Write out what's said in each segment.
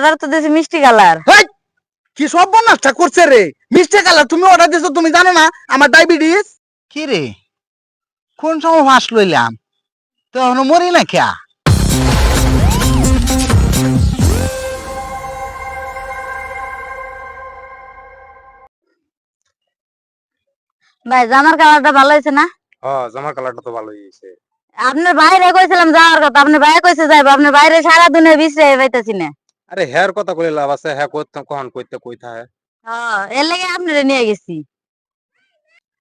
Order তো দিয়েছি মিষ্টি কালার। কি সব নষ্ট করছে রে? মিষ্টি কালার তুমি অর্ডার দিছো তুমি জানো না? আমার ডায়াবেটিস কি রে? কোন সময় ফাঁস লইলাম? তো এখনও মরি না খেয়া ভাই জামার কালারটা ভালো হয়েছে না? হ্যাঁ জামার কালারটা তো ভালোই হয়েছে। আপনার বাইরে কইছিলাম যাওয়ার কথা আপনার বাইরে কইছে যাইব আপনার বাইরে সারা দিনে বিশ্রে পাইতেছি না। আরে হ্যার কথা কইলে লাভ আছে হ্যাঁ কইতে কখন কইতে কইতা হ্যাঁ হ্যাঁ এর লেগে আপনারে নিয়ে গেছি।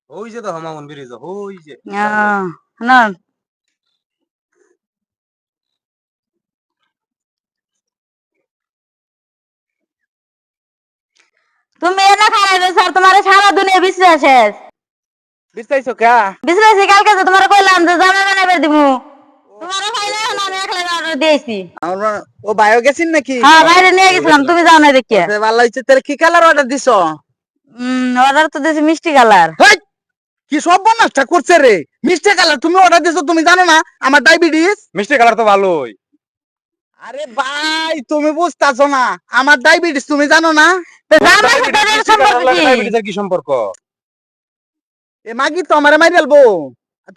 ওই যে তো হামামন ব্রিজ ওই যে আহ, না। তুমি এনে খারাইবে স্যার তোমার সারা দুনিয়া বিশ্রে শেষ বুঝতেছো কে? বিশ্রেছি কালকে তো তোমার কইলাম যে জামা বানাবে দিমু তোমার ফাইলে এখন আমি একলা অর্ডার দিয়েছি আমার ও বায়ো গেছিন নাকি? হ্যাঁ বাইরে নিয়ে গেছিলাম তুমি যাও না দেখিয়ে ভালো হয়েছে। তাহলে কি কালার অর্ডার দিছো? অর্ডার তো দিয়েছি মিষ্টি কালার কি সব নষ্ট করছে রে? মিষ্টি কালার তুমি অর্ডার দিছো তুমি জানো না? আমার ডায়াবেটিস মিষ্টি কালার তো ভালোই। আরে ভাই তুমি বুঝতাছো না। আমার ডায়াবেটিস তুমি জানো না? তো জামার সাথে এর সম্পর্ক কি? সম্পর্ক? এ মাগি তো আমারে মারি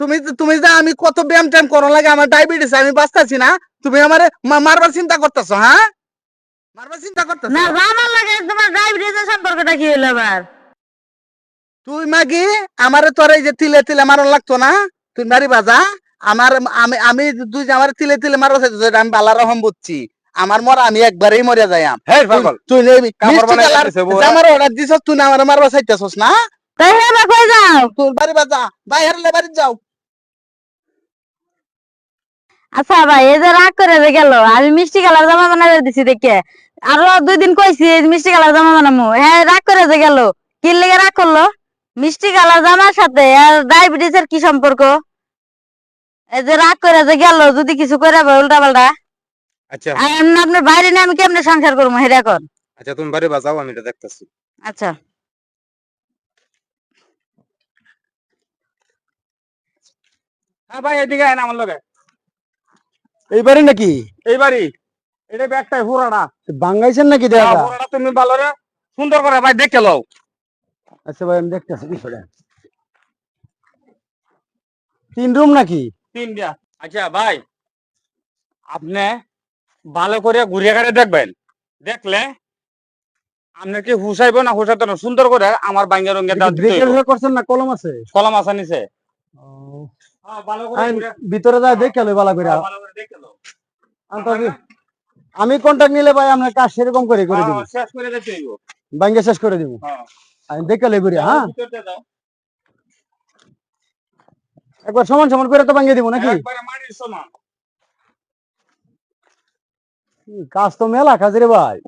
তুমি তুমি যা আমি কত ব্যায়াম ট্যাম করো লাগে আমার ডায়াবেটিস আমি বাঁচতাছি না। তুমি আমারে মারবার চিন্তা করতেছো হ্যাঁ? মারবার চিন্তা করতেছো? না জামার লাগে তোমার ডায়াবেটিসের সম্পর্কটা কি হলো আবার? তুই মাগি আমারে তোর এই যে তিলে তিলে মারন লাগতো না? তুই মারি বাজা? আমার আমি আমি যে আমার তিলে তিলে মারো আমি বালা রকম বুঝছি। আমার মরা আমি একবারেই মরে যাই হ্যাঁ পাগল তুই নেই কাপড় মিষ্টি বানাই কালার দিছে বউরা। জামার অর্ডার দিছস তুই না আমার মারবা চাইতেছস না? তাই হেবা কই যাও? তুই বাড়ি বাজা বাইরে বাড়ি যাও। আচ্ছা ভাই এই যে রাগ করে যে গেল আমি মিষ্টি কালার জামা বানাবে দিছি দেখে। আরও দুই দিন কইছি মিষ্টি কালার জামা বানামু। হ্যাঁ রাগ করে যে গেল। কি লেগে রাগ করল? মিষ্টি কালার জামার সাথে আর ডায়াবেটিস এর কি সম্পর্ক? এই যে রাগ করে যে গেল যদি কিছু করে উল্টা পাল্টা আচ্ছা। আপনার বাইরে নিয়ে আমি কেমনে সংসার করব হেরা কর আচ্ছা তুমি বাড়ি বাজাও আমি এটা দেখতেছি। আচ্ছা। হ্যাঁ ভাই এদিকে আয় না আমার লগে। এইবারে নাকি? এই বাড়ি। এটা ব্যাগটাই হুরাটা বাঙ্গাইছেন নাকি দেখা হুরাটা তুমি ভালো রে। সুন্দর করে ভাই দেখে লও। আচ্ছা ভাই আমি দেখতেছি বিষয়টা তিন রুম নাকি? তিনটা আচ্ছা ভাই আপনি ভালো করে ঘুরিয়ে ঘাড়ে দেখবেন। দেখলে আপনি কি হুসাইব না হুসাইতো না সুন্দর করে আমার বাঙ্গা দিতে করছেন না কলম আছে? কলম আছে ঘুরে- ভিতরে যায় দেখে লো ভালো করে। ভালো করে দেখে লও। আমি কন্টাক্ট নিলে ভাই আপনার কাজ সেরকম করে করে দিব। হ্যাঁ, শেষ করে দিতে ব্যাংকে শেষ করে দিব। হ্যাঁ। আমি দেখে লো ঘুরে হ্যাঁ। একবার সমান সমান করে তো ভাঙিয়ে দিব নাকি? একবারে মাটির সমান। কাজ তো মেলা কাজ রে ভাই।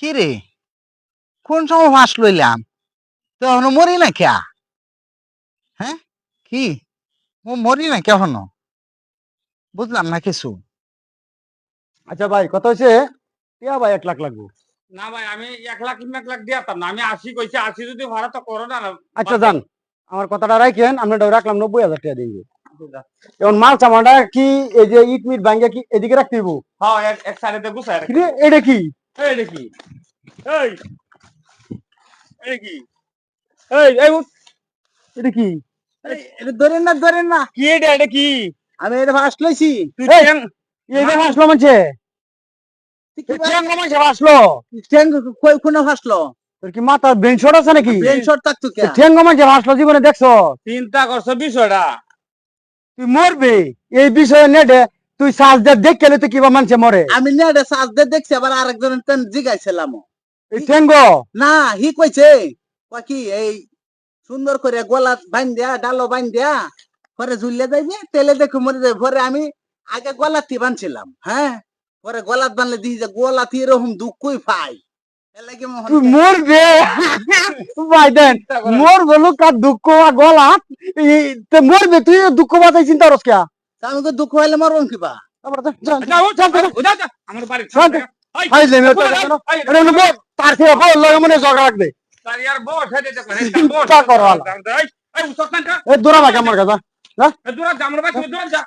কি রে? কোন সময় ফাঁস লইলাম? তো এখনও মরি না কে? হ্যাঁ? কি? ও মরি না কেহনো বুঝলাম না কিছু। আচ্ছা ভাই কত হয়েছে টিয়া ভাই এক লাখ লাগবে। না ভাই আমি এক লাখ এক লাখ দিয়াতাম না। আমি আশি কইছি আশি যদি ভাড়া তো করো না। আচ্ছা যান। আমার কথাটা রাখেন আমরা রাখলাম নব্বই হাজার টাকা দিয়ে। এখন মাল সামানটা কি এই যে ইট মিট ভাঙ্গা কি এদিকে রাখতে দিব হ্যাঁ এক সাইডে গুছায় এটা কি দেখি এই। এই কি? এই এই এটা কি? এটা ধরেন না ধরেন না। কি এটা? এটা কি? আমি এটা ফার্স্ট লইছি। তুই চ্যাং এটা ফাঁসলো মানছে। চ্যাং কমাইছে আসলো ঠ্যাং কই কোন ফাঁসলো তোর কি মাথা ব্রেন শট আছে নাকি? ব্রেন শট থাকতো কে ঠ্যাং মানছে ফাঁসলো জীবনে দেখছ। চিন্তা করছ বিষয়টা। তুই মরবে। এই বিষয়ে নেটে তুই সাজ দে দেখ কেলে তুই কিবা মানছে মরে। আমি নেড়ে সাজ দিয়ে দেখছি আবার আরেকজন তেন জিগাইছিলাম এই ঠ্যাঙ্গ না হি কইছে। কি এই সুন্দর করে গলা বাইন দিয়া ডালো বাইন দিয়া পরে ঝুলিয়ে যাইবে তেলে দেখে মরে যাবে পরে আমি আগে গলাতি বানছিলাম হ্যাঁ পরে গলাত বানলে দিই যে গলাতি এরকম দুঃখই পাই মরবে ভাই দেন মোর বলো কার দুঃখ আর গলা এই, তে মরবে তুই দুঃখ চিন্তা করস কে আমি তো দুঃখ হইলে আমার বাড়ি তার থেকে মনে রাখবে তার ইয়ার বস, এই দেখো, এই দেখো, বস। চিন্তা করো আলা। এই, এই, উঠো না, যা। এই দূরা ভাগ আমার কাছে এই দূরে যা, আমার বাড়ি থেকে দূরে যা।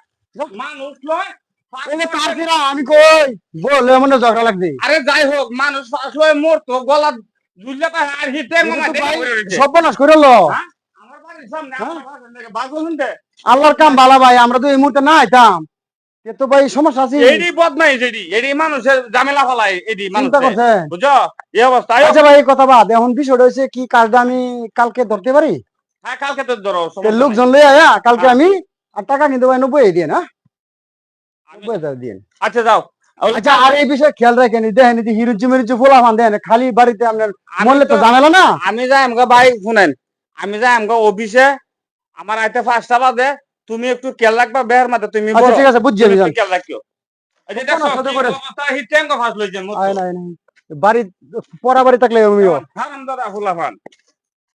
মানুষ লয় এই যে কার ফিরা আমি কই বলে মনে ঝগড়া লাগবে আরে যাই হোক মানুষ ফাঁস লয় মরতো গলা ঝুললে আর হিটে। সর্বনাশ করে লো হ্যাঁ? শুনতে আল্লাহর কাম ভালো ভাই আমরা তো এই মুহূর্তে না আইতাম তো ভাই সমস্যা আছে। এডি বদমাই এডি। এডি মানুষের ঝামেলা ফলায় এডি মানুষ চিন্তা এই অবস্থা আচ্ছা ভাই কথা বাদ। এখন বিষয়টা হচ্ছে কি কাজটা আমি কালকে ধরতে পারি? হ্যাঁ কালকে তো ধরো নাই। লোকজন লই আয়া কালকে হ্যাঁ। আমি আর টাকা কিন্তু ভাই নব্বই দিয়ে না? নব্বই হাজার দিয়ে। আচ্ছা যাও। আচ্ছা আর এই বিষয়ে খেয়াল রাখেন দেখেন যে ফোলা ফান খালি বাড়িতে আপনার আমি তো ঝামেলা না? আমি যাই ভাই শুনেন আমি যাই অফিসে আমার আইতে পাঁচটা বাজে তুমি একটু খেয়াল রাখবা বেহার মাথা তুমি আচ্ছা ঠিক আছে বুঝছি আমি খেয়াল রাখিও। বাড়ি পরা বাড়ি থাকলে আমিও হারামদাদা ফুলাফান